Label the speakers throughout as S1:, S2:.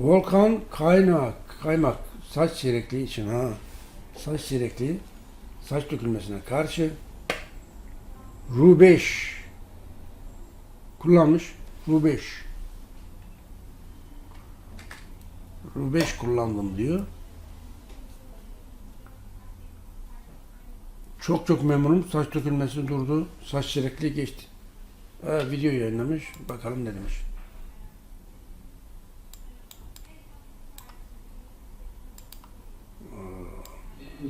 S1: Volkan kaynak, kaymak saç çeyrekliği için ha. Saç çeyrekliği saç dökülmesine karşı Ru5 kullanmış. Ru5 Ru5 kullandım diyor. Çok çok memnunum. Saç dökülmesi durdu. Saç çeyrekliği geçti. Ha, video yayınlamış. Bakalım ne demiş.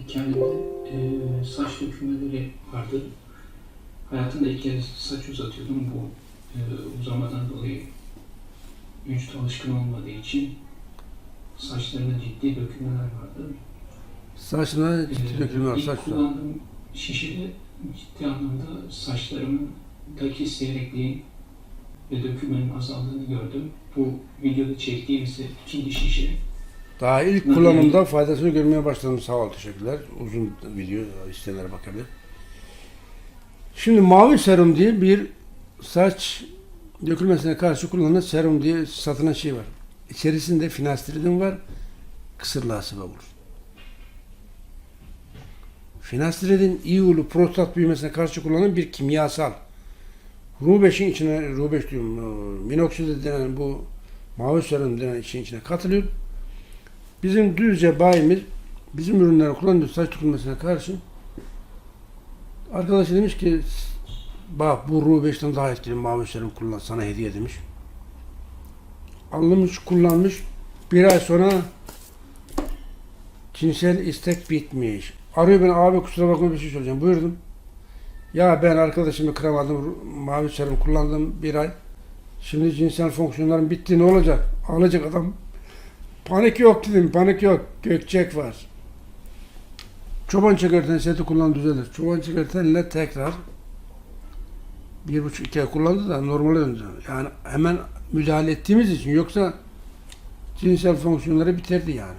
S2: Kendimde e, saç dökülmeleri vardı. Hayatımda ilk kez saç uzatıyordum. Bu e, uzamadan dolayı vücut alışkın olmadığı için saçlarımda ciddi dökülmeler vardı.
S1: Ciddi
S2: E,
S1: dökülme var.
S2: ilk
S1: Saç
S2: kullandığım şişede ciddi anlamda saçlarımdaki seyrekliğin ve dökülmenin azaldığını gördüm. Bu videoda çektiğim ise ikinci şişe.
S1: Daha ilk kullanımda faydasını görmeye başladım. Sağ ol, teşekkürler. Uzun video isteyenlere bakabilir. Şimdi mavi serum diye bir saç dökülmesine karşı kullanılan serum diye satılan şey var. İçerisinde finastiridin var. Kısırlığa sebep olur. Finastiridin iyulu prostat büyümesine karşı kullanılan bir kimyasal. Ru5'in içine, Ru5 diyorum, e, minoksit denen bu mavi serum denen işin içine katılıyor. Bizim Düzce bayimiz bizim ürünleri kullanıyor saç dökülmesine karşı. Arkadaşı demiş ki bak bu Ru 5'ten daha etkili mavi serum kullan sana hediye demiş. Almış kullanmış. Bir ay sonra cinsel istek bitmiş. Arıyor beni abi kusura bakma bir şey söyleyeceğim. Buyurdum. Ya ben arkadaşımı kıramadım. Mavi serum kullandım bir ay. Şimdi cinsel fonksiyonlarım bitti ne olacak? Alacak adam Panik yok dedim, panik yok. Gökçek var. Çoban çekerten seti kullan düzelir. Çoban çekertenle tekrar bir buçuk iki ay kullandı da normale döndü. Yani hemen müdahale ettiğimiz için yoksa cinsel fonksiyonları bitirdi yani.